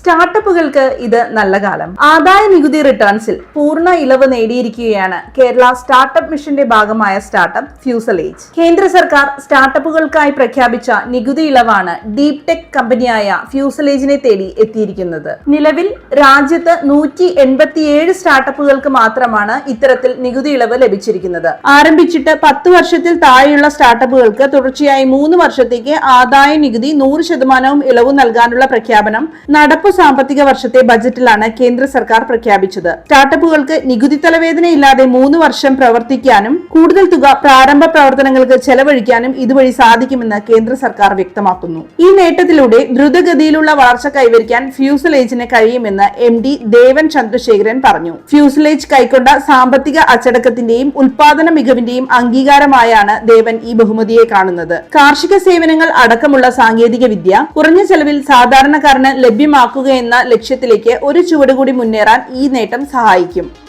സ്റ്റാർട്ടപ്പുകൾക്ക് ഇത് നല്ല കാലം. ആദായ നികുതി റിട്ടേൺസിൽ പൂർണ ഇളവ് നേടിയിരിക്കുകയാണ് കേരള സ്റ്റാർട്ടപ്പ് മിഷന്റെ ഭാഗമായ സ്റ്റാർട്ടപ്പ് ഫ്യൂസലേജ്. കേന്ദ്ര സർക്കാർ സ്റ്റാർട്ടപ്പുകൾക്കായി പ്രഖ്യാപിച്ച നികുതി ഇളവാണ് ഡീപ് ടെക് കമ്പനിയായ ഫ്യൂസലേജിനെ തേടി എത്തിയിരിക്കുന്നത്. നിലവിൽ രാജ്യത്ത് നൂറ്റി എൺപത്തിയേഴ് സ്റ്റാർട്ടപ്പുകൾക്ക് മാത്രമാണ് ഇത്തരത്തിൽ നികുതി ഇളവ് ലഭിച്ചിരിക്കുന്നത്. ആരംഭിച്ചിട്ട് പത്ത് വർഷത്തിൽ താഴെയുള്ള സ്റ്റാർട്ടപ്പുകൾക്ക് തുടർച്ചയായി മൂന്ന് വർഷത്തേക്ക് ആദായ നികുതി നൂറ് ശതമാനവും ഇളവ് നൽകാനുള്ള പ്രഖ്യാപനം നടപ്പു സാമ്പത്തിക വർഷത്തെ ബജറ്റിലാണ് കേന്ദ്ര സർക്കാർ പ്രഖ്യാപിച്ചത്. സ്റ്റാർട്ടപ്പുകൾക്ക് നികുതി തലവേദനയില്ലാതെ മൂന്ന് വർഷം പ്രവർത്തിക്കാനും കൂടുതൽ തുക പ്രാരംഭ പ്രവർത്തനങ്ങൾക്ക് ചെലവഴിക്കാനും ഇതുവഴി സാധിക്കുമെന്ന് കേന്ദ്ര സർക്കാർ വ്യക്തമാക്കുന്നു. ഈ നേട്ടത്തിലൂടെ ദ്രുതഗതിയിലുള്ള വളർച്ച കൈവരിക്കാൻ ഫ്യൂസലേജിന് കഴിയുമെന്ന് എം ഡി ദേവൻ ചന്ദ്രശേഖരൻ പറഞ്ഞു. ഫ്യൂസലേജ് കൈക്കൊണ്ട സാമ്പത്തിക അച്ചടക്കത്തിന്റെയും ഉൽപാദന മികവിന്റെയും അംഗീകാരമായാണ് ദേവൻ ഈ ബഹുമതിയെ കാണുന്നത്. കാർഷിക സേവനങ്ങൾ അടക്കമുള്ള സാങ്കേതിക വിദ്യ കുറഞ്ഞ ചെലവിൽ സാധാരണക്കാരന് ലഭ്യമാക്കുക എന്ന ലക്ഷ്യത്തിലേക്ക് ഒരു ചുവടുകൂടി മുന്നേറാൻ ഈ നേട്ടം സഹായിക്കും